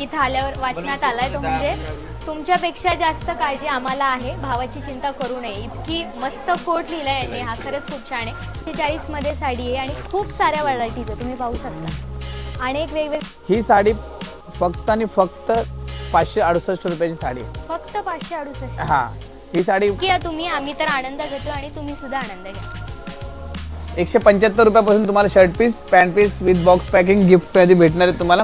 इथं आल्यावर वाचनात आलाय तो म्हणजे तुमच्यापेक्षा जास्त काळजी आम्हाला आहे भावाची चिंता करू नये. इतकी मस्त कोट लिहिलाय यांनी. हा खरंच खूप छान आहे. चाळीसमध्ये साडी आहे आणि खूप साऱ्या व्हरायटीज आहे तुम्ही पाहू शकता. अनेक वेगवेगळे ही साडी फक्त आणि फक्त पाचशे अडुसष्ट रुपयाची साडी आहे. फक्त पाचशे अडुसष्ट? हा. ही साडी की या तुम्ही? आम्ही तर आनंद घेतो आणि तुम्ही सुद्धा आनंद घ्या. एकशे पंच्याहत्तर रुपयापासून तुम्हाला shirt piece pant piece with box packing गिफ्टमध्ये भेटणार आहे तुम्हाला.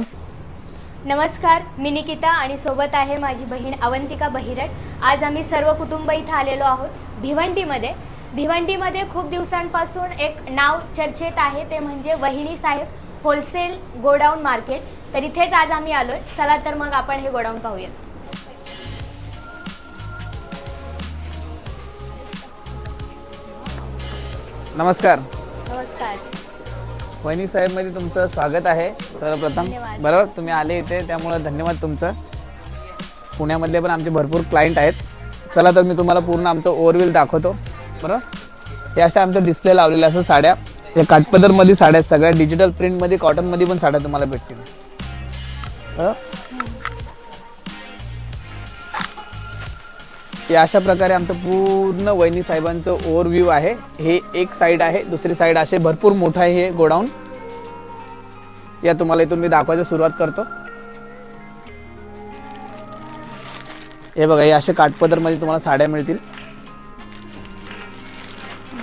नमस्कार मी निकिता आणि सोबत आहे माझी बहीण अवंतिका बहिरट. आज आम्ही सर्व कुटुंब इथं आलेलो आहोत भिवंडीमध्ये. भिवंडीमध्ये खूप दिवसांपासून एक नाव चर्चेत आहे ते म्हणजे वहिनी साहेब होलसेल गोडाऊन मार्केट. तर इथेच आज आम्ही आलोय. चला तर मग आपण हे गोडाऊन पाहूया नमस्कार. वहिनी साहेबमध्ये तुमचं स्वागत आहे सर्वप्रथम. बरोबर? तुम्ही आले इथे त्यामुळे धन्यवाद तुमचं. पुण्यामधले पण आमचे भरपूर क्लायंट आहेत. चला तर मी तुम्हाला पूर्ण आमचं ओव्हरव्ह्यू दाखवतो. बरोबर? हे अशा आमच्या डिस्प्ले लावलेल्या असं साड्या. या काठपदरमध्ये साड्या सगळ्या. डिजिटल प्रिंटमध्ये कॉटनमध्ये पण साड्या तुम्हाला भेटतील. अशा प्रकारे आमचं पूर्ण वहिनी साहेबांचं ओव्हरव्ह्यू आहे. हे एक साईड आहे दुसरी साईड असे भरपूर मोठं आहे हे गोडाऊन. या तुम्हाला इथून मी दाखवायला सुरुवात करतो. हे बघा हे असे काठपदरमध्ये तुम्हाला साड्या मिळतील.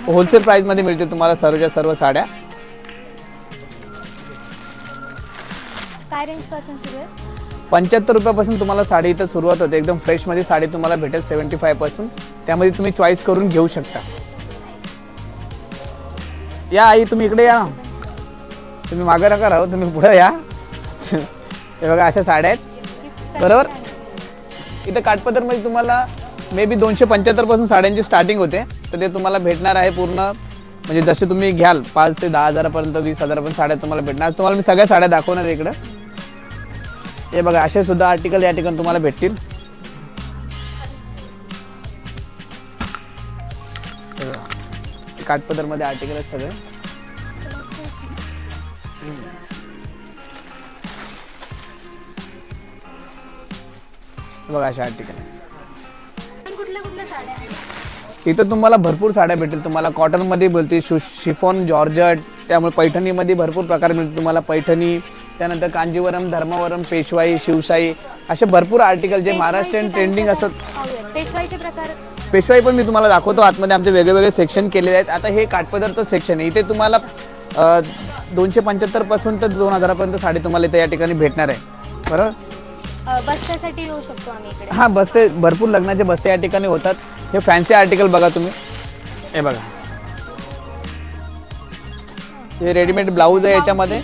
होलसेल प्राईजमध्ये मिळतील तुम्हाला सर्वच्या सर्व साड्या. काय रेंजपासून सुरू आहे? पंच्याहत्तर रुपयापासून तुम्हाला साडी इथं सुरुवात होते. एकदम फ्रेशमध्ये साडी तुम्हाला भेटेल सेवन्टी फायपासून त्यामध्ये तुम्ही चॉईस करून घेऊ शकता. या आई तुम्ही इकडे या. तुम्ही मागं नका राहू तुम्ही पुढे या. हे बघा अशा साड्या आहेत. बरोबर? इथं काठपदरमध्ये तुम्हाला मे बी दोनशे पंच्याहत्तरपासून साड्यांची स्टार्टिंग होते. तर ते तुम्हाला भेटणार आहे पूर्ण. म्हणजे जसे तुम्ही घ्याल पाच ते दहा हजारापर्यंत वीस हजारापर्यंत साड्या तुम्हाला भेटणार. तुम्हाला मी सगळ्या साड्या दाखवणार इकडं. हे बघा असे सुद्धा आर्टिकल या ठिकाणी तुम्हाला भेटतील. हे काठपदरमध्ये आर्टिकल आहेत सगळे. बघा अशा आर्टिकल इथं तुम्हाला भरपूर साड्या भेटेल तुम्हाला कॉटनमध्ये बोलतील शु शिफॉन जॉर्जट त्यामुळे पैठणीमध्ये भरपूर प्रकार मिळतील. तुम्हाला पैठणी त्यानंतर कांजीवरम धर्मावरम पेशवाई शिवशाही असे भरपूर आर्टिकल जे महाराष्ट्रीयन ट्रेंडिंग असतात. पेशवाईचे प्रकार? पेशवाई पण मी तुम्हाला दाखवतो. आतमध्ये आमचे वेगळे वेगळे सेक्शन केलेले आहेत. आता हे काठपदरचं सेक्शन आहे. इथे तुम्हाला दोनशे पंच्याहत्तरपासून तर दोन हजारापर्यंत साडी तुम्हाला इथे या ठिकाणी भेटणार आहे. बरोबर बस्त्यासाठी येऊ शकतो आम्ही इकडे. हां बसते भरपूर लग्नाचे बसते या ठिकाणी होतात. हे फॅन्सी आर्टिकल बघा तुम्ही. हे बघा. हे रेडीमेड ब्लाऊज आहे याच्यामध्ये.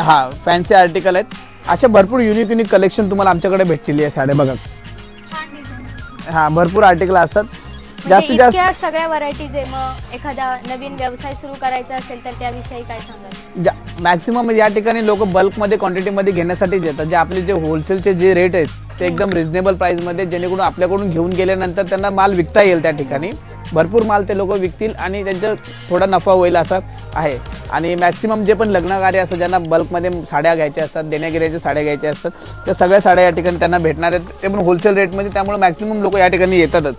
हा फॅन्सी आर्टिकल आहेत. असे भरपूर युनिक युनिक कलेक्शन तुम्हाला आमच्याकडे भेटलेली आहे साड्या बघा. हा भरपूर आर्टिकल असतात. म्हणजे जास्तीत जास्त इतक्या सगळ्या व्हरायटीज आहे. मग एखादा नवीन व्यवसाय सुरू करायचा असेल तर त्याविषयी काय सांगाल? मॅक्सिमम या ठिकाणी लोक बल्कमध्ये क्वांटिटीमध्ये घेण्यासाठीच येतात. जे आपले जे होलसेलचे जे रेट आहेत ते एकदम रिझनेबल प्राईसमध्ये जेणेकरून आपल्याकडून घेऊन गेल्यानंतर त्यांना माल विकता येईल त्या ठिकाणी. भरपूर माल ते लोक विकतील आणि त्यांचा थोडा नफा होईल असं आहे. आणि मॅक्सिमम जे पण लग्नकार्य असतं ज्यांना बल्कमध्ये साड्या घ्यायच्या असतात देण्यागिऱ्याच्या साड्या घ्यायच्या असतात त्या सगळ्या साड्या या ठिकाणी त्यांना भेटणार आहेत. ते पण होलसेल रेटमध्ये त्यामुळे मॅक्सिमम लोक या ठिकाणी येतातच.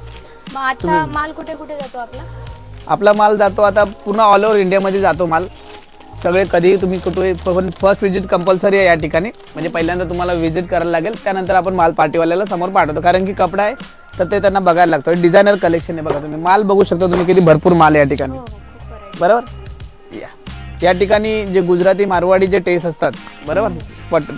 मग आता माल कुठे कुठे जातो आपला? आपला माल जातो आता पूर्ण ऑल ओव्हर इंडियामध्ये जातो माल. सगळे कधीही तुम्ही कुठे फर्स्ट विजिट कंपल्सरी आहे या ठिकाणी. म्हणजे पहिल्यांदा तुम्हाला व्हिजिट करायला लागेल त्यानंतर आपण माल पार्टीवाल्याला समोर पाठवतो. कारण की कपडा आहे तर ते त्यांना बघायला लागतो. डिझायनर कलेक्शन आहे बघा तुम्ही. माल बघू शकता तुम्ही किती भरपूर माल आहे या ठिकाणी. हो हो. बरोबर? या. या ठिकाणी जे गुजराती मारवाडी जे टेस्ट असतात बरोबर? पट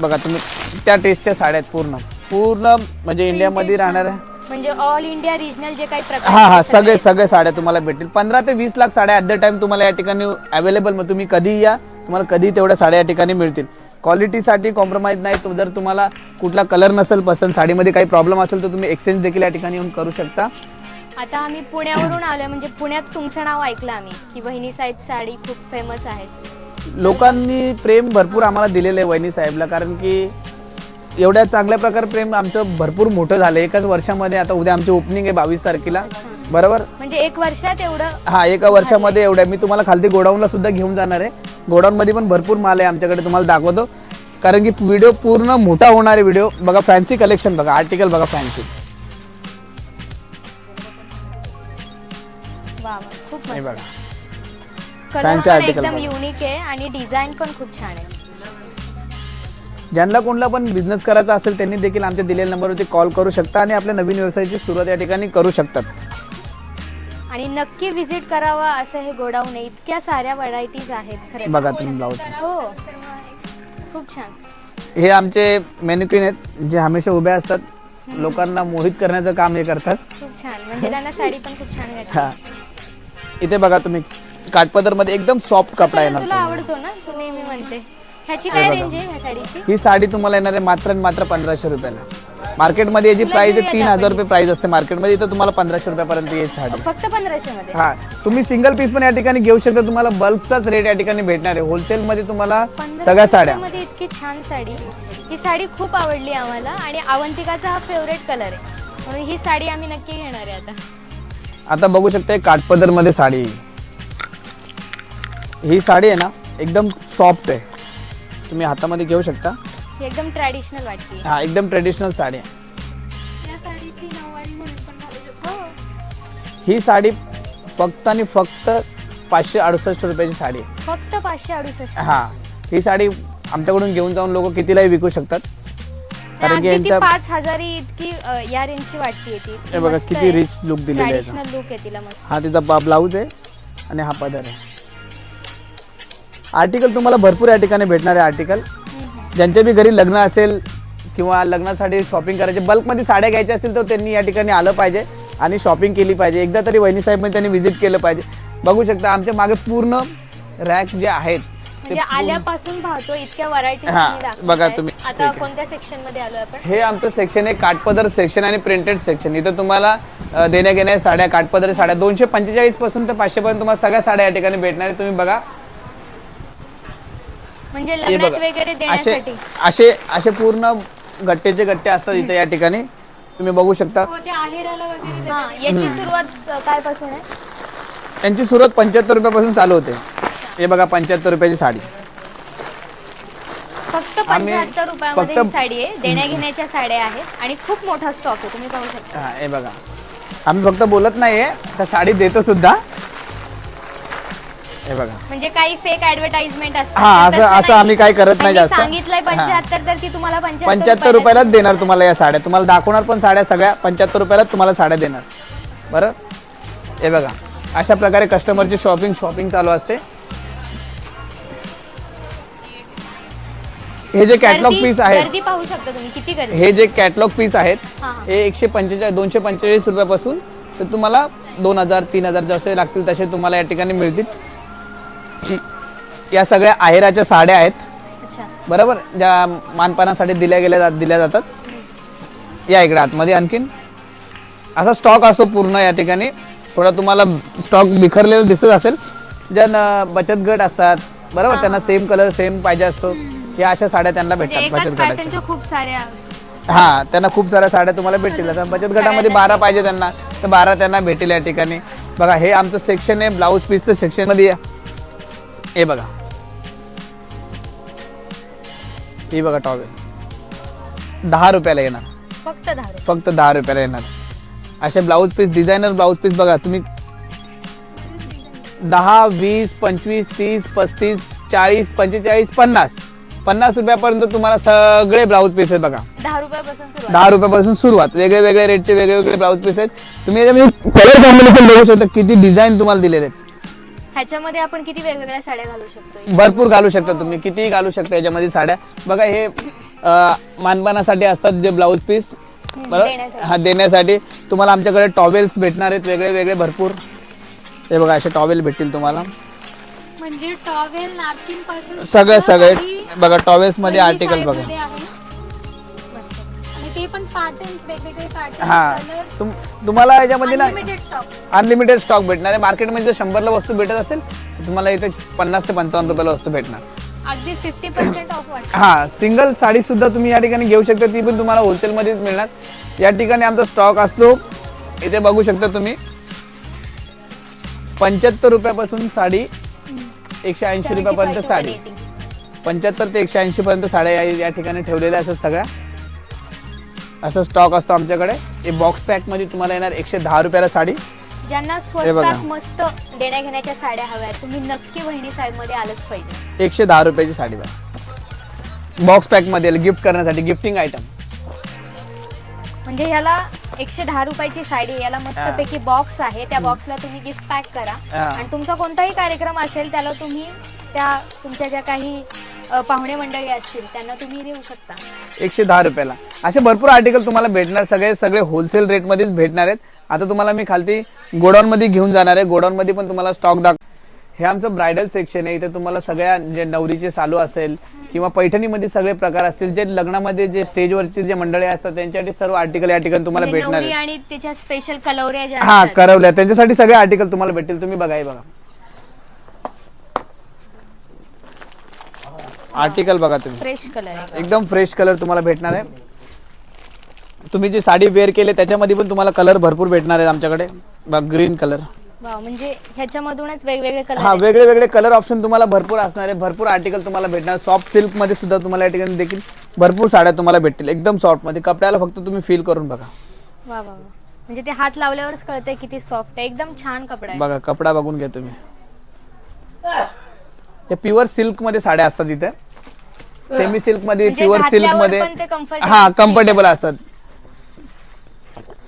बघा तुम्ही त्या टेस्टच्या साड्या आहेत पूर्ण. पूर्ण म्हणजे इंडियामध्ये राहणार आहे. म्हणजे ऑल इंडिया रिजनल जे काही प्रकार हा हा सगळे सगळे साड्या तुम्हाला भेटतील. पंधरा ते वीस लाख साड्या ॲट द टाइम तुम्हाला या ठिकाणी अवेलेबल मग तुम्ही कधी या तुम्हाला कधी तेवढ्या साड्या या ठिकाणी मिळतील. क्वालिटीसाठी कॉम्प्रोमाइज नाही तो जर तुम्हाला कुठला कलर नसेल पसंत साडीमध्ये काही प्रॉब्लेम असेल तर तुम्ही एक्सचेंज देखील या ठिकाणी येऊन करू शकता. आता आम्ही पुण्यावरून आलोय म्हणजे पुण्यात तुमचं नाव ऐकलं आम्ही की वहिनी साहेब साडी खूप फेमस आहेत. लोकांनी प्रेम भरपूर आम्हाला दिलेलं आहे वहिनी साहेबला कारण की एवढ्या चांगल्या प्रकारे प्रेम आमचं भरपूर मोठं झालं. एकाच वर्षामध्ये आता उद्या आमची ओपनिंग आहे बावीस तारखेला. बरोबर? म्हणजे एक वर्षात एवढं? हा एका वर्षामध्ये एवढ्या. मी तुम्हाला खालती गोडाऊनला सुद्धा घेऊन जाणार आहे. गोडाऊन मध्ये पण भरपूर माल आहे आमच्याकडे तुम्हाला दाखवतो. कारण की व्हिडिओ पूर्ण मोठा होणार आहे व्हिडिओ बघा फॅन्सी कलेक्शन बघा आर्टिकल बघा फॅन्सी खूप हे बघा. एकदम बघा. युनिक आहे आणि डिझाईन पण खूप छान आहे. ज्यांना कोणला पण बिझनेस करायचा असेल त्यांनी देखील आमच्या दिलेल्या नंबरवरती कॉल करू शकता आणि आपल्या नवीन व्यवसायाची सुरुवात या ठिकाणी करू शकतात. आणि नक्की विजिट करावा असं हे गोडाऊन आहे. इतक्या साऱ्या व्हरायटीज आहेत खरे बघा तुम्ही ब्लाऊज हो. खूप छान. हे आमचे मेन्युक्विन आहेत जे हमेशा उभे असतात. लोकांना मोहित करण्याचं काम हे करतात. खूप छान. म्हणजे त्यांना साडी पण खूप छान हा. इथे बघा तुम्ही काठपदरमध्ये एकदम सॉफ्ट कपडा येणार तुला तुम्हाला. आवडतो ना? तू नेहमी म्हणते. ह्याची काय बघा. रेंज आहे ह्या साडीची? ही साडी तुम्हाला येणार आहे मात्र आणि मात्र पंधराशे रुपयाला. मार्केटमध्ये याची प्राइस आहे? तीन हजार? रुपये प्राइस असते. मार्केटमध्ये इथं तुम्हाला पंधराशे रुपयापर्यंत येईल साडी. फक्त पंधराशे मध्ये हा. तुम्ही सिंगल पीस पण या ठिकाणी घेऊ शकता. तुम्हाला बल्कचाच रेट या ठिकाणी भेटणार आहे. होलसेल मध्ये तुम्हाला सगळ्या साड्या. मध्ये इतकी छान साडी. ही साडी खूप आवडली आम्हाला आणि अवंतिकाचा हा फेवरेट कलर आहे. म्हणून ही साडी आम्ही नक्की घेणार आहे आता. आता बघू शकता काठपदरमध्ये साडी. ही साडी आहे ना एकदम सॉफ्ट आहे. तुम्ही हातामध्ये घेऊ शकता. ही एकदम ट्रॅडिशनल वाटते. हा एकदम ट्रेडिशनल साडी आहे. या साडीची नऊवारी म्हणून पण घालू शकतो. हो. ही साडी फक्त आणि फक्त पाचशे अडुसष्ट रुपयाची साडी आहे. फक्त पाचशे अडुसष्ट. हा ही साडी आमच्याकडून घेऊन जाऊन लोक कितीलाही विकू शकतात. कारण की अगदी ती यांच्या पाच हजारी इतकी अ, या रेंजची वाटते ती. हे बघा किती रिच लुक दिलेले आहे. ट्रॅडिशनल लुक आहे तिला मस्त. हा तिचा ब्लाऊज आहे आणि हा पदर आहे. आर्टिकल तुम्हाला भरपूर या ठिकाणी भेटणार आहे आर्टिकल. ज्यांच्या बी घरी लग्न असेल किंवा लग्नासाठी शॉपिंग करायचे बल्कमध्ये साड्या घ्यायच्या असतील तर त्यांनी या ठिकाणी आलं पाहिजे आणि शॉपिंग केली पाहिजे. एकदा तरी वहिनी साहेब त्यांनी व्हिजिट केलं पाहिजे. बघू शकता आमच्या मागे पूर्ण रॅक जे आहेत ते म्हणजे आल्यापासून पाहतो इतक्या व्हरायटीज हा, बघा तुम्ही. आता. कोणत्या सेक्शनमध्ये आलोय आपण? हे आमचं सेक्शन आहे काठपदर सेक्शन आणि प्रिंटेड सेक्शन इथं तुम्हाला देण्या घेण्या साड्या काठपदर साड्या. दोनशे पंचेचाळीसपासून तर पाचशे पर्यंत तुम्हाला सगळ्या साड्या या ठिकाणी भेटणार आहे तुम्ही बघा म्हणजे हे लग्नात बघा वगैरे असे देण्यासाठी. असे असे पूर्ण गट्टेचे गट्टे असतात इथे या ठिकाणी. तुम्ही बघू शकता. हो ते आहेराला वगैरे हा याची सुरुवात अ, काय पासून आहे? त्यांची सुरुवात पंच्याहत्तर रुपयापासून चालू होते. हे बघा पंच्याहत्तर रुपयाची साडी. फक्त आम्ही पंच्याहत्तर रुपयामध्ये फक्त- ही साडी आहे. देण्या घेण्याच्या साड्या आहेत आणि खूप मोठा स्टॉक आहे तुम्ही पाहू शकता. हा हे बघा. आम्ही फक्त बोलत नाहीये तर साडी देतो सुद्धा. हे बघा. म्हणजे काही फेक ऍडव्हर्टाइजमेंट असतात. हा, असं- तसं असं नाही. आम्ही काही करत नाही त्यांनी जास्त. सांगितलंय हा. पंच्याहत्तर तर ती तुम्हाला पंच्याहत्तर रुपयालाच देणार. तुम्हाला या साड्या. तुम्हाला दाखवणार पण साड्या सगळ्या पंच्याहत्तर रुपयालाच तुम्हाला साड्या देणार. बरं? हे बघा. अशा प्रकारे कस्टमरची शॉपिंग शॉपिंग चालू असते. हे जे कॅटलॉग गर्दी- पीस आहेत गर्दी पाहू शकता तुम्ही. किती गर्दी? हे जे कॅटलॉग पीस आहेत हा. हे एकशे पंचेचाळीस दोनशे पंचेचाळीस रुपयापासून तर तुम्हाला दोन हजार तीन हजार जसे लागतील तसे तुम्हाला या ठिकाणी मिळतील. या सगळ्या आहेराच्या साड्या आहेत. बरोबर? ज्या मानपानासाठी दिल्या गेल्या जात दिल्या जातात. या इकडे आतमध्ये आणखीन. असा स्टॉक असतो पूर्ण या ठिकाणी. थोडा तुम्हाला स्टॉक बिखरलेला दिसत असेल. ज्या बचत गट असतात बरोबर? त्यांना सेम कलर सेम पाहिजे असतो. या अशा साड्या त्यांना म्हणजे भेटतात बचत गटाच्या. खूप साऱ्या. हा त्यांना खूप साऱ्या साड्या तुम्हाला भेटतील. आता बचत गटामध्ये बारा पाहिजे त्यांना. तर बारा त्यांना भेटेल या ठिकाणी. बघा हे आमचं सेक्शन आहे ब्लाऊज पीसचं सेक्शनमध्ये या. हे बघा. ही बघा टॉवेल दहा रुपयाला येणार. फक्त दहा रुपये. फक्त दहा रुपयाला येणार. असे blouse piece designer blouse piece बघा तुम्ही दहा वीस पंचवीस तीस पस्तीस चाळीस पंचेचाळीस पन्नास. पन्नास रुपयापर्यंत तुम्हाला सगळे ब्लाऊज पीस आहेत बघा. दहा रुपयापासून सुरुवात. दहा रुपयापासून सुरुवात. वेगळे वेगळे रेटचे वेगळे वेगळे ब्लाऊज पीस आहेत. तुम्ही याच्यामध्ये कलर कॉम्बिनेशन बघू शकता किती डिझाईन तुम्हाला दिलेले आहेत. ह्याच्यामध्ये आपण किती वेगवेगळ्या साड्या घालू शकतो भरपूर घालू शकता तुम्ही. कितीही घालू शकता याच्यामध्ये साड्या. बघा हे अं, मानपानासाठी असतात जे ब्लाऊज पीस बरोबर देण्यासाठी. हा देण्यासाठी. तुम्हाला आमच्याकडे टॉवेल्स भेटणार आहेत वेगळे वेगळे भरपूर. हे बघा असे टॉवेल भेटतील तुम्हाला. म्हणजे टॉवेल नॅपकिनपासून सगळे सगळे. बघा टॉवेल्समध्ये आर्टिकल बघा. ते पण पॅटर्न्स वेगवेगळे हा. तुम तुम्हाला याच्यामध्ये ना अनलिमिटेड स्टॉक अनलिमिटेड स्टॉक भेटणार आहे. मार्केटमध्ये जर शंभरला वस्तू भेटत असेल तर तुम्हाला इथे पन्नास ते पंचावन्न रुपयाला वस्तू भेटणार. अगदी फिफ्टी पर्सेंट ऑफ वाटत. हा सिंगल साडी सुद्धा तुम्ही या ठिकाणी घेऊ शकता. ती पण तुम्हाला होलसेल मध्येच मिळणार. या ठिकाणी आमचा स्टॉक असतो. इथे बघू शकता तुम्ही. पंच्याहत्तर रुपयापासून साडी एकशे ऐंशी रुपयापर्यंत साडी. पंच्याहत्तर ते एकशे ऐंशी पर्यंत साड्या या या ठिकाणी ठेवलेल्या असतात सगळ्या. असं स्टॉक असतो आमच्याकडे. हे बॉक्स पॅकमध्ये तुम्हाला येणार एकशे दहा रुपयाला साडी. ज्यांना. स्वस्तात मस्त देण्या घेण्याच्या साड्या हव्या तुम्ही नक्की बहिणी साहेबमध्ये आलंच पाहिजे. एकशे दहा रुपयाची साडी बॉक्स पॅकमध्ये गिफ्ट करण्यासाठी गिफ्टिंग आयटम म्हणजे ह्याला एकशे दहा रुपयाची साडी याला मस्तपैकी बॉक्स आहे. त्या बॉक्सला तुम्ही गिफ्ट पॅक करा. आणि तुमचा कोणताही कार्यक्रम असेल त्याला तुम्ही त्या तुमच्या ज्या काही अ, पाहुणे मंडळी असतील त्यांना तुम्ही देऊ शकता. एकशे दहा रुपयाला. असे भरपूर आर्टिकल तुम्हाला भेटणार सगळे सगळे होलसेल रेटमध्येच भेटणार आहेत. आता तुम्हाला मी खालती गोडाऊन मध्ये घेऊन जाणार आहे. गोडाऊन मध्ये पण तुम्हाला स्टॉक दाख हे आमचं ब्रायडल सेक्शन आहे. इथे तुम्हाला सगळ्या जे नवरीचे चालू असेल किंवा पैठणीमध्ये सगळे प्रकार असतील जे लग्नामध्ये जे स्टेजवरचे जे मंडळी असतात त्यांच्यासाठी सर्व आर्टिकल या ठिकाणी तुम्हाला म्हणजे भेटणार नवरी आहेत आणि त्याच्या स्पेशल कलवऱ्या ज्या हा असतात. करवल्या त्यांच्यासाठी सगळे आर्टिकल तुम्हाला भेटतील. तुम्ही बघा हे बघा. आर्टिकल बघा तुम्ही. फ्रेश कलर एकदम फ्रेश कलर तुम्हाला भेटणार आहे. तुम्ही जी साडी वेअर केली त्याच्यामध्ये पण तुम्हाला कलर भरपूर भेटणार आहेत आमच्याकडे. ग्रीन कलर म्हणजे ह्याच्यामधूनच वेगवेगळे कलर हा वेगळे वेगळे कलर ऑप्शन तुम्हाला भरपूर असणार आहे. भरपूर आर्टिकल तुम्हाला भेटणार. सॉफ्ट सिल्कमध्ये सुद्धा तुम्हाला या ठिकाणी देखील भरपूर साड्या तुम्हाला भेटतील. एकदम सॉफ्टमध्ये. कपड्याला फक्त तुम्ही फील करून बघा. वा वा वा. म्हणजे ते हात लावल्यावरच कळतंय किती सॉफ्ट आहे. एकदम छान कपडा आहे. बघा कपडा बघून घ्या तुम्ही. हे प्युअर सिल्कमध्ये साड्या असतात इथे. सेमी सिल्कमध्ये प्युअर सिल्कमध्ये हा कम्फर्टेबल असतात.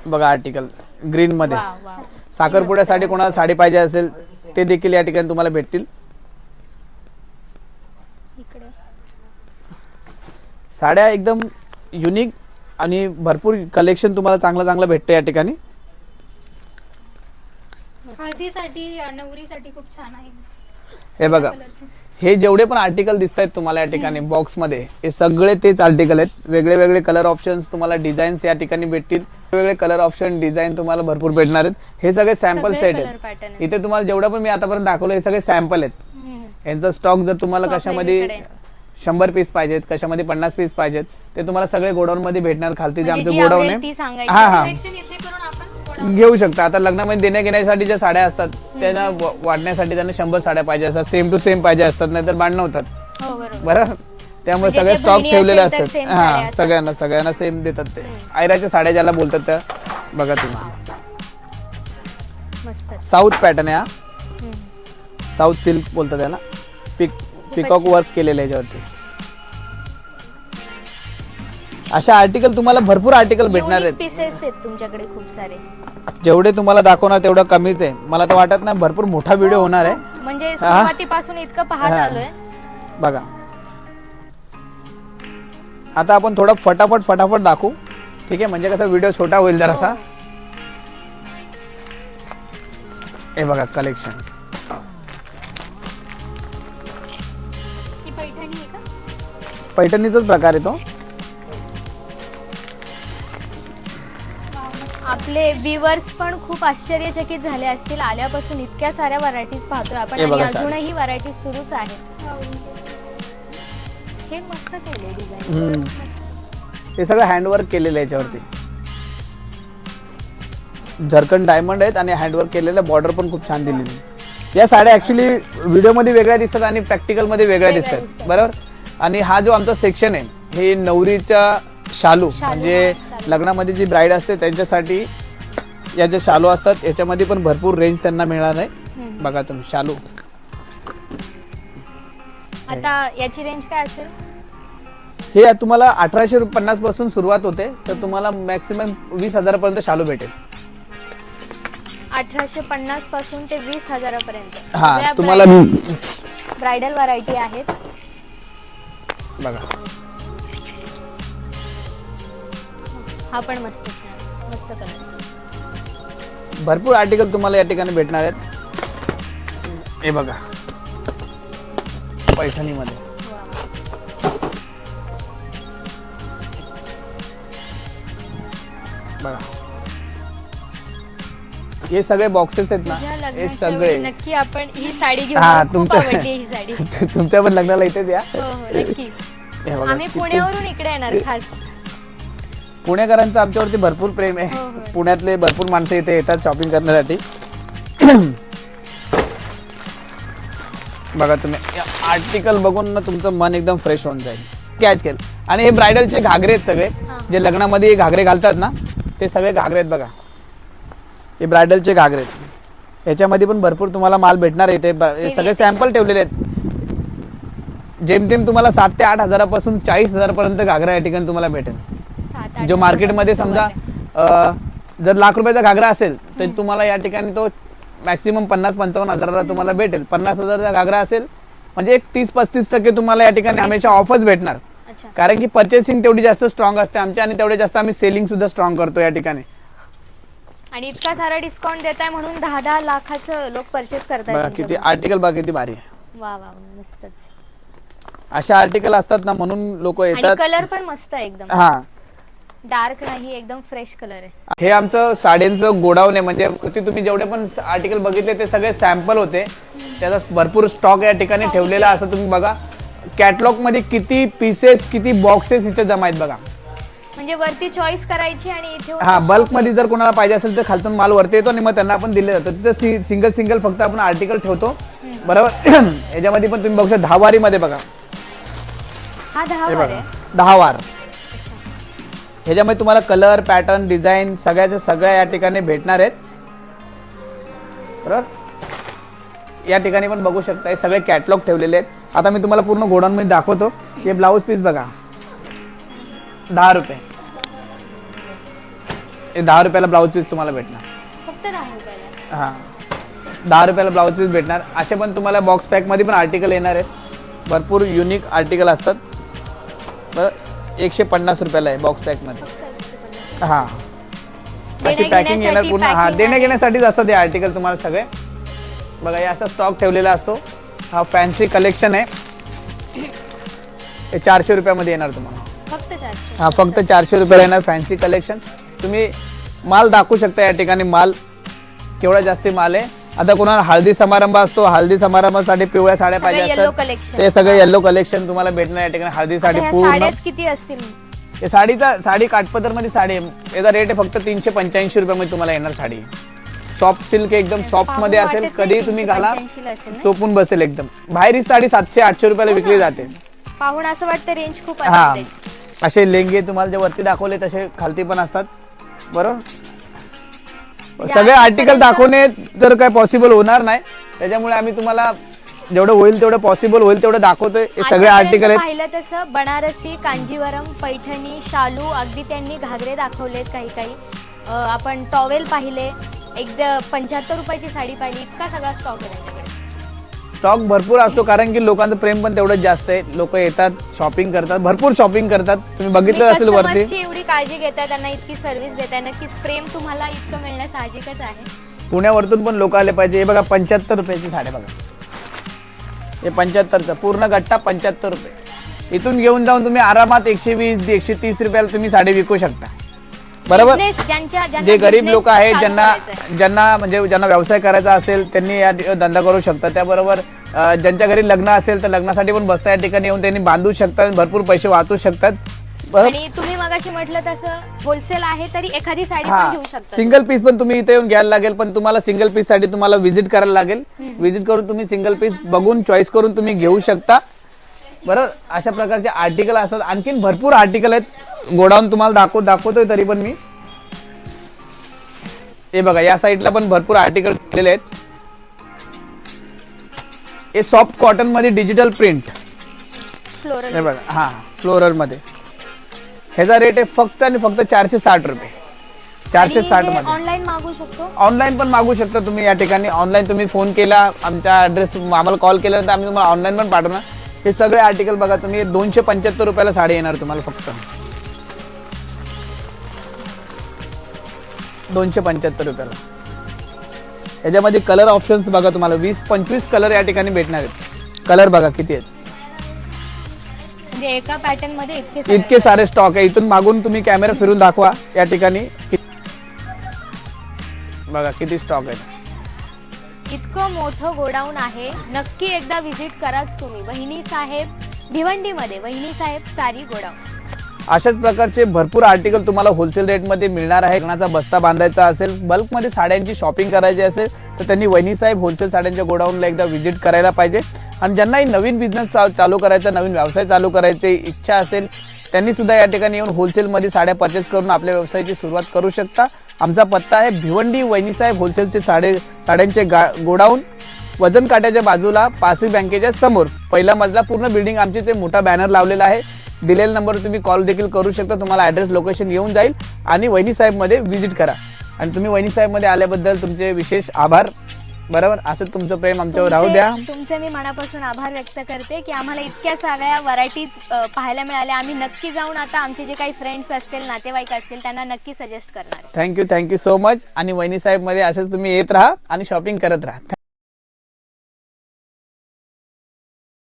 बघा आर्टिकल ग्रीन मध्ये साखरपुड्यासाठी कोणाला साडी पाहिजे असेल ते देखील या ठिकाणी तुम्हाला भेटतील. साड्या एकदम युनिक आणि भरपूर कलेक्शन तुम्हाला चांगलं चांगलं भेटतं या ठिकाणी. हळदीसाठी नवरीसाठी खूप छान आहे. हे बघा. हे जेवढे पण आर्टिकल दिसत आहेत तुम्हाला या ठिकाणी बॉक्समध्ये हे सगळे तेच आर्टिकल आहेत. वेगळे वेगळे कलर ऑप्शन्स तुम्हाला डिझाईन्स या ठिकाणी भेटतील. वेगळे कलर ऑप्शन डिझाईन तुम्हाला भरपूर भेटणार आहेत. हे सगळे सॅम्पल सेट आहेत. इथे तुम्हाला जेवढं पण मी आतापर्यंत दाखवलं हे सगळे सॅम्पल आहेत. यांचा स्टॉक जर तुम्हाला कशामध्ये वेगवेगळे. शंभर पीस पाहिजेत कशामध्ये पन्नास पीस पाहिजेत ते तुम्हाला सगळे गोडाऊन मध्ये भेटणार खालती जे म्हणजे आमचं गोडाऊन आहे सांगायची. हा. हा घेऊ शकता. आता लग्नामध्ये देण्या घेण्यासाठी ज्या साड्या असतात त्यांना व- वाटण्यासाठी त्यांना शंभर साड्या पाहिजे असतात. सेम टू सेम पाहिजे असतात नाहीतर भांडणं होतात. हो बरोबर. बरं? त्यामुळे म्हणजे सगळे स्टॉक ठेवलेले तर असतात. हा. सगळ्यांना सगळ्यांना सेम देतात ते. आयराच्या साड्या ज्याला बोलतात त्या बघा तुम्ही. मस्त. साऊथ पॅटर्न आहे हा. साऊथ सिल्क बोलतात त्याला. पिक पिकॉक वर्क केलेलं आहे याच्यावरती. अशा आर्टिकल तुम्हाला भरपूर आर्टिकल भेटणार आहेत. तुमच्याकडे खूप सारे. जेवढे तुम्हाला दाखवणार तेवढं कमीच आहे. मला तर वाटत नाही भरपूर मोठा व्हिडिओ होणार आहे. म्हणजे सुरुवातीपासून इतकं पाहत हा. आलोय. बघा. आता आपण थोडं फटाफट फटाफट दाखवू. ठीक आहे? म्हणजे कसं व्हिडिओ छोटा होईल जरासा. हे. बघा कलेक्शन ही पैठणी आहे का? पैठणीचाच प्रकार आहे तो. आपले व्ह्युअर्स पण खूप आश्चर्यचकित झाले असतील आल्यापासून इतक्या साऱ्या व्हरायटीज पाहतोय आपण हे आणि बघा साडी. अजूनही व्हरायटीज सुरूच आहेत हे मस्त केले डिझाईन हम्म. हे सगळं हँडवर्क केलेलं आहे याच्यावरती झरकन डायमंड आहेत आणि हँडवर्क केलेलं बॉर्डर पण खूप छान दिलेली आहे. या साड्या ऍक्च्युली व्हिडिओमध्ये वेगळ्या दिसतात आणि प्रॅक्टिकलमध्ये वेगळ्या वेगळ्या दिसतात दिसतात. बरोबर आणि हा जो आमचा सेक्शन आहे हे नवरीच्या शालू म्हणजे. लग्नामध्ये जी ब्राईड असते त्यांच्यासाठी या ज्या शालू असतात याच्यामध्ये पण भरपूर रेंज त्यांना मिळणार आहे. बघा तुम्ही शालू. आता याची रेंज काय असेल? हे तुम्हाला अठराशे पन्नासपासून सुरुवात होते तर तुम्हाला मॅक्सिमम वीस हजारापर्यंत शालू भेटेल. अठराशे पन्नासपासून ते वीस हजारापर्यंत. हा तुम्हाला ब्रायडल व्हरायटी आहेत. बघा. हा पण मस्त छान मस्त कलर भरपूर आर्टिकल तुम्हाला या ठिकाणी भेटणार आहेत. हे बघा. पैठणीमध्ये. बघा. हे सगळे बॉक्सेस आहेत ना तुझ्या हे लग्नाच्या सगळे. नक्की आपण ही साडी घेऊ हा, मला खूप तुमचं- आवडली ही साडी. तुमच्या पण लग्नाला इथेच या. हो हो नक्की. हे बघा आम्ही किती- पुण्यावरून इकडे येणार खास. पुणेकरांचं आमच्यावरती भरपूर प्रेम हो, आहे. हो. पुण्यातले भरपूर माणसं इथे येतात शॉपिंग करण्यासाठी. बघा तुम्ही. आर्टिकल बघून ना तुमचं मन एकदम फ्रेश होऊन जाईल. कॅच केलं. आणि हे ब्रायडलचे घागरे आहेत सगळे. हा. जे लग्नामध्ये घागरे घालतात ना ते सगळे घागरे आहेत बघा. हे ब्रायडलचे घागरे आहेत. याच्यामध्ये पण भरपूर तुम्हाला माल भेटणार आहे ते हे सगळे सॅम्पल ठेवलेले आहेत. जेमतेम तुम्हाला सात ते आठ हजारापासून चाळीस हजारपर्यंत घागरा या ठिकाणी तुम्हाला भेटेल. जो मार्केटमध्ये समजा जर लाख रुपयाचा घागरा असेल तर तुम्हाला या ठिकाणी तो मॅक्सिमम पन्नास पंचावन्न हजाराला तुम्हाला भेटेल. पन्नास हजाराचा घागरा असेल म्हणजे एक तीस पस्तीस टक्के तुम्हाला या ठिकाणी हमेशा ऑफच भेटणार. कारण की पर्चेसिंग तेवढी जास्त स्ट्रॉंग असते. आमच्या आणि तेवढे जास्त आम्ही सेलिंग सुद्धा स्ट्रॉंग करतो या ठिकाणी. आणि इतका सारा डिस्काउंट देताय म्हणून दहा दहा लाखाचं लोक परचेस बघा करताय किती आर्टिकल बघा किती भारी आहे. वा वा मस्तच. अशा आर्टिकल असतात ना म्हणून लोक आणि येतात. कलर पण मस्त आहे एकदम. हा. डार्क नाही एकदम फ्रेश कलर आहे. हे आमचं साड्यांचं गोडाऊन आहे म्हणजे वरती तुम्ही जेवढे पण आर्टिकल बघितले ते सगळे सॅम्पल होते. त्याचा भरपूर स्टॉक या ठिकाणी ठेवलेला असं तुम्ही बघा. कॅटलॉगमध्ये किती पीसेस किती बॉक्सेस इथे जमा आहेत बघा. म्हणजे वरती चॉईस करायची आणि इथे हा बल्कमध्ये जर कोणाला पाहिजे असेल तर खालतून माल वरती येतो आणि मग त्यांना आपण दिले जातो. तिथं सिंगल सिंगल फक्त आपण आर्टिकल ठेवतो. बरोबर? याच्यामध्ये पण तुम्ही बघू शकता दहा वारीमध्ये बघा. हा दहा हे वर बघा. आहे. दहा वार. ह्याच्यामध्ये तुम्हाला कलर पॅटर्न डिझाईन सगळ्याच्या सगळ्या या ठिकाणी भेटणार आहेत. बरोबर? या ठिकाणी पण बघू शकता हे सगळे कॅटलॉग ठेवलेले आहेत. आता मी तुम्हाला पूर्ण गोडाऊन मध्ये दाखवतो. हे ब्लाऊज पीस बघा. दहा रुपये. हे दहा रुपयाला ब्लाऊज पीस तुम्हाला भेटणार. फक्त हां. दहा रुपयाला ब्लाऊज पीस भेटणार. असे पण तुम्हाला बॉक्स पॅकमध्ये पण आर्टिकल येणार आहेत. भरपूर युनिक आर्टिकल असतात. बरं? एकशे पन्नास रुपयाला आहे बॉक्स पॅकमध्ये. हां. अशी पॅकिंग येणार पूर्ण हां देण्या. घेण्यासाठीच असतात हे आर्टिकल तुम्हाला सगळे. बघा हे असा स्टॉक ठेवलेला असतो. हा फॅन्सी कलेक्शन आहे. हे चारशे रुपयामध्ये येणार तुम्हाला. हा फक्त चारशे रुपयाला येणार फॅन्सी कलेक्शन तुम्ही माल दाखवू शकता या ठिकाणी माल. केवढा जास्ती माल आहे? आता कोणाला हळदी समारंभ असतो हळदी समारंभासाठी पिवळ्या साड्या सगळे पाहिजे yellow असतात. ते सगळे येल्लो कलेक्शन तुम्हाला भेटणार या ठिकाणी. आता ह्या पूर्ण. साड्याच किती असतील? हे साडीचा साडी काठपदरमध्ये साडी आहे. याचा रेट फक्त तीनशे पंच्याऐंशी रुपयामध्ये तुम्हाला येणार साडी. सॉफ्ट सिल्क एकदम सॉफ्ट पाहून मध्ये असेल वाटत नाही कधी तुम्ही घाला 385 ला असेल ना? चोपून बसेल एकदम. बाहेर ही साडी सातशे आठशे रुपयाला विकली जाते. पाहून असं वाटतं रेंज खूप हा. असेल त्याची. असे लेंगे तुम्हाला जे वरती दाखवले तसे खालती पण असतात. बरोबर? सगळे आर्टिकल दाखवणे तर काय पॉसिबल होणार नाही. त्याच्यामुळे आम्ही तुम्हाला जेवढं होईल तेवढं पॉसिबल होईल तेवढं दाखवतोय. हे सगळे आर्टिकल आहेत. पाहिलं तसं बनारसी कांजीवरम पैठणी शालू अगदी त्यांनी घागरे दाखवलेत काही काही. अं, आपण टॉवेल पाहिले. एकदा पंच्याहत्तर रुपयाची साडी पाहिली. इतका सगळा स्टॉक आहे त्यांच्याकडे. स्टॉक भरपूर असतो कारण की लोकांचं प्रेम पण तेवढंच जास्त आहे. लोक येतात शॉपिंग करतात भरपूर शॉपिंग करतात. तुम्ही बघितलं असेल वरती. कस्टमर्सची एवढी काळजी घेताय त्यांना इतकी सर्व्हिस देताय नक्कीच प्रेम तुम्हाला इतकं मिळणं साहजिकच आहे. पुण्यावरतून पण लोक आले पाहिजे. हे बघा पंच्याहत्तर रुपयाची साड्या बघा. हे पंच्याहत्तरचं पूर्ण गट्टा पंच्याहत्तर रुपये. इथून घेऊन जाऊन तुम्ही आरामात एकशे वीस एकशे तीस रुपयाला तुम्ही साडी विकू शकता. बरोबर? Business ज्यांच्या ज्यांना जे गरीब business लोक आहेत चालू ज्यांना करायचा आहे. ज्यांना म्हणजे ज्यांना व्यवसाय करायचा असेल त्यांनी या धंदा करू शकतात. त्याबरोबर अं, ज्यांच्या घरी लग्न असेल तर लग्नासाठी पण बसता या ठिकाणी येऊन त्यांनी बांधू शकतात भरपूर पैसे वाचू शकतात. बरोबर? आणि तुम्ही मगाशी म्हटलं तसं होलसेल आहे तरी एखादी साडी पण घेऊ शकता. सिंगल पीस पण तुम्ही इथे येऊन घ्यायला लागेल पण तुम्हाला सिंगल पीससाठी तुम्हाला व्हिजिट करायला लागेल. व्हिजिट करून तुम्ही सिंगल पीस बघून चॉईस करून तुम्ही घेऊ शकता. बरोबर अशा प्रकारचे आर्टिकल असतात. आणखीन भरपूर आर्टिकल आहेत. गोडाऊन तुम्हाला दाखव दाखवतोय तरी पण मी. हे बघा या साईडला पण भरपूर आर्टिकल ठेवलेले आहेत. हे सॉफ्ट कॉटनमध्ये डिजिटल प्रिंट फ्लोरल हे बघा हा फ्लोरलमध्ये. ह्याचा रेट आहे फक्त आणि फक्त चारशे साठ रुपये. चारशे साठमध्ये. ऑनलाईन मागू शकतो? ऑनलाईन पण मागू शकता तुम्ही या ठिकाणी. ऑनलाईन तुम्ही फोन केला आमच्या ऍड्रेस आम्हाला कॉल केल्यानंतर आम्ही तुम्हाला ऑनलाईन पण पाठवणार. हे सगळे आर्टिकल बघा तुम्ही दोनशे पंच्याहत्तर रुपयाला साडी येणार तुम्हाला फक्त. दोनशे पंच्याहत्तर रुपयाला. याच्यामध्ये कलर ऑप्शन्स बघा तुम्हाला. वीस पंचवीस कलर या ठिकाणी भेटणार आहेत. कलर बघा किती आहेत. म्हणजे एका पॅटर्नमध्ये इतके सारे इतके सारे स्टॉक आहे. इथून मागून तुम्ही कॅमेरा फिरून दाखवा. या ठिकाणी बघा किती स्टॉक आहे इतकं मोठं गोडाऊन आहे. नक्की एकदा व्हिजिट कराच तुम्ही. वहिनी साहेब भिवंडीमध्ये. वहिनी साहेब सारी गोडाऊन. अशाच प्रकारचे भरपूर आर्टिकल तुम्हाला होलसेल रेटमध्ये मिळणार आहे. लग्नाचा बस्ता बांधायचा असेल बल्कमध्ये साड्यांची शॉपिंग करायची असेल तर त्यांनी वहिनी साहेब होलसेल साड्यांच्या गोडाऊनला एकदा व्हिजिट करायला पाहिजे. आणि ज्यांनाही नवीन बिझनेस चालू करायचा नवीन व्यवसाय चालू करायची इच्छा असेल त्यांनी सुद्धा या ठिकाणी येऊन होलसेलमध्ये साड्या परचेस करून आपल्या व्यवसायाची सुरुवात करू शकता. आमचा पत्ता आहे भिवंडी वैनीसाहेब होलसेलचे साडे साड्यांचे गा गोडाऊन वजन काट्याच्या बाजूला पासिक बँकेच्या समोर. पहिला मजला पूर्ण बिल्डिंग आमची ते मोठा बॅनर लावलेला आहे. दिलेल्या नंबरवर तुम्ही कॉल देखील करू शकता. तुम्हाला ॲड्रेस लोकेशन येऊन जाईल. आणि वैनीसाहेबमध्ये व्हिजिट करा. आणि तुम्ही वैनीसाहेबमध्ये आल्याबद्दल तुमचे विशेष आभार. बरोबर? असं तुमचं प्रेम आमच्यावर राहू द्या. तुमचे मी मनापासून आभार व्यक्त करते की आम्हाला इतक्या सगळ्या व्हरायटीज पाहायला मिळाल्या. आम्ही नक्की जाऊन आता आमचे जे काही फ्रेंड्स असतील नातेवाईक असतील त्यांना नक्की सजेस्ट करणार. आहे. थँक्यू थँक्यू सो मच आणि वहिनी साहेबमध्ये असंच तुम्ही येत राहा आणि शॉपिंग करत राहा.